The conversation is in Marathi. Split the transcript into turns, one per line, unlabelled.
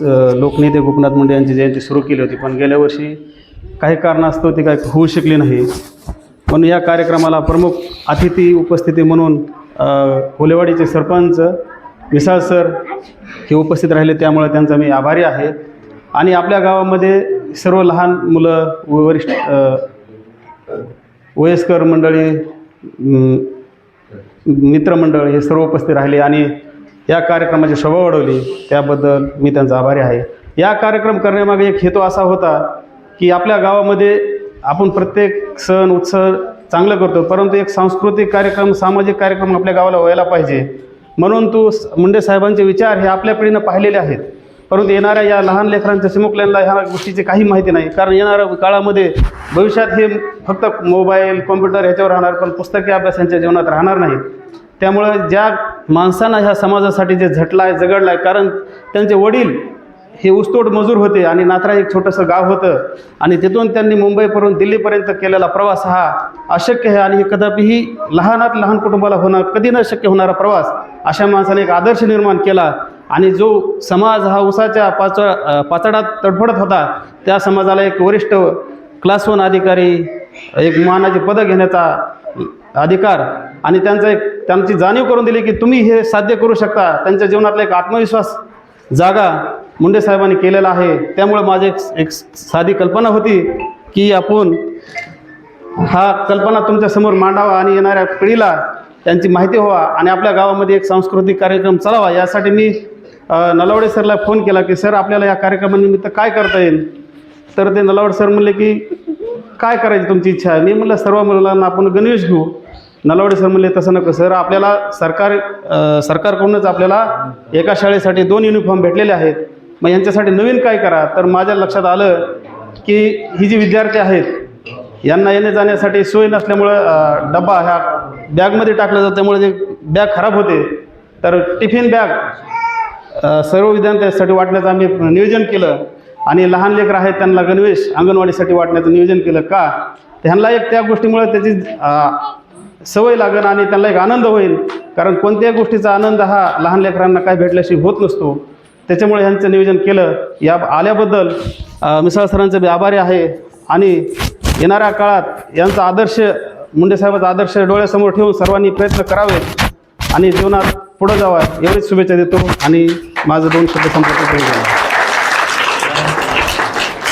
लोकनेते गोपीनाथ मुंडे यांची जयंती सुरू केली होती पण गेल्या वर्षी काही कारणास्तव ती काय होऊ शकली नाही. म्हणून या कार्यक्रमाला प्रमुख अतिथी उपस्थिती म्हणून कोलेवाडीचे सरपंच मिसाळ सर हे उपस्थित राहिले त्यामुळे त्यांचा मी आभारी आहे. आणि आपल्या गावामध्ये सर्व लहान मुलं व वरिष्ठ वयस्कर मंडळी मित्रमंडळ हे सर्व उपस्थित राहिले आणि या कार्यक्रमाची शोभा वाढवली. त्याबद्दल मी त्यांचा आभारी आहे. या कार्यक्रम करण्यामागे एक हेतू असा होता की आपल्या गावामध्ये आपण प्रत्येक सण उत्सव चांगलं करतो परंतु एक सांस्कृतिक कार्यक्रम सामाजिक कार्यक्रम आपल्या गावाला व्हायला पाहिजे. म्हणून तू मुंडे साहेबांचे विचार हे आपल्या पिढीनं पाहिलेले आहेत. परंतु येणाऱ्या या लहान लेकरांच्या चिमुकल्यांना ह्या गोष्टीची काही माहिती नाही. कारण येणाऱ्या काळामध्ये भविष्यात हे फक्त मोबाईल कॉम्प्युटर ह्याच्यावर राहणार पण पुस्तकी अभ्यास यांच्या जीवनात राहणार नाही. त्यामुळं ज्या माणसानं ह्या समाजासाठी जे झटला आहे आहे कारण त्यांचे वडील हे ऊसतोड मजूर होते आणि नात्रा एक छोटंसं गाव होतं. आणि तिथून त्यांनी मुंबईपर्यंत दिल्लीपर्यंत केलेला प्रवास हा अशक्य आहे आणि हे कदापिही लहानात लहान कुटुंबाला होणार कधी न शक्य होणारा प्रवास अशा माणसाने एक आदर्श निर्माण केला. आणि जो समाज हा उसाच्या पाच पाचडात तडफडत होता त्या समाजाला एक वरिष्ठ क्लास वन अधिकारी एक मानाचे पदं घेण्याचा अधिकार आणि त्यांचा एक त्यांची जाणीव करून दिली की तुम्ही हे साध्य करू शकता. त्यांच्या जीवनातला एक आत्मविश्वास जागा मुंडे साहेबांनी केलेला आहे. त्यामुळे माझी एक एक साधी कल्पना होती की आपण हा कल्पना तुमच्यासमोर मांडावा आणि येणाऱ्या पिढीला त्यांची माहिती व्हावा आणि आपल्या गावामध्ये एक सांस्कृतिक कार्यक्रम चालावा. यासाठी मी नलावडे सरला फोन केला की सर आपल्याला या कार्यक्रमानिमित्त काय करता येईल? तर ते नलावडे सर म्हणले की काय करायची तुमची इच्छा? आहे मी म्हणलं सर्व मुलांना आपण गणवेश घेऊ. नलावडे सर म्हणले तसं नको सर आपल्याला सरकार सरकारकडूनच आपल्याला एका शाळेसाठी दोन युनिफॉर्म भेटलेले आहेत. मग यांच्यासाठी नवीन काय करा? तर माझ्या लक्षात आलं की ही जी विद्यार्थी आहेत यांना येणे जाण्यासाठी सोय नसल्यामुळं डबा ह्या बॅगमध्ये टाकलं जातं त्यामुळे जे बॅग खराब होते तर टिफिन बॅग सर्व विद्यार्थ्यांसाठी वाटण्याचं आम्ही नियोजन केलं. आणि लहान लेकरं आहेत त्यांना गणवेश अंगणवाडीसाठी वाटण्याचं नियोजन केलं. का? त्यांना ह्यांना एक त्या गोष्टीमुळे त्याची सवय लागेल आणि त्यांना एक आनंद होईल. कारण कोणत्याही गोष्टीचा आनंद हा लहान लेकरांना काय भेटल्याशी होत नसतो. त्याच्यामुळे ह्यांचं नियोजन केलं. या आल्याबद्दल मिसाळ सरांचं मी आभारी आहे. आणि येणाऱ्या काळात यांचा आदर्श मुंडे साहेबाचा आदर्श डोळ्यासमोर ठेवून सर्वांनी प्रयत्न करावे आणि जीवनात पुढं जावा एवढीच शुभेच्छा देतो. आणि माझं दोन शब्द संपर्क करून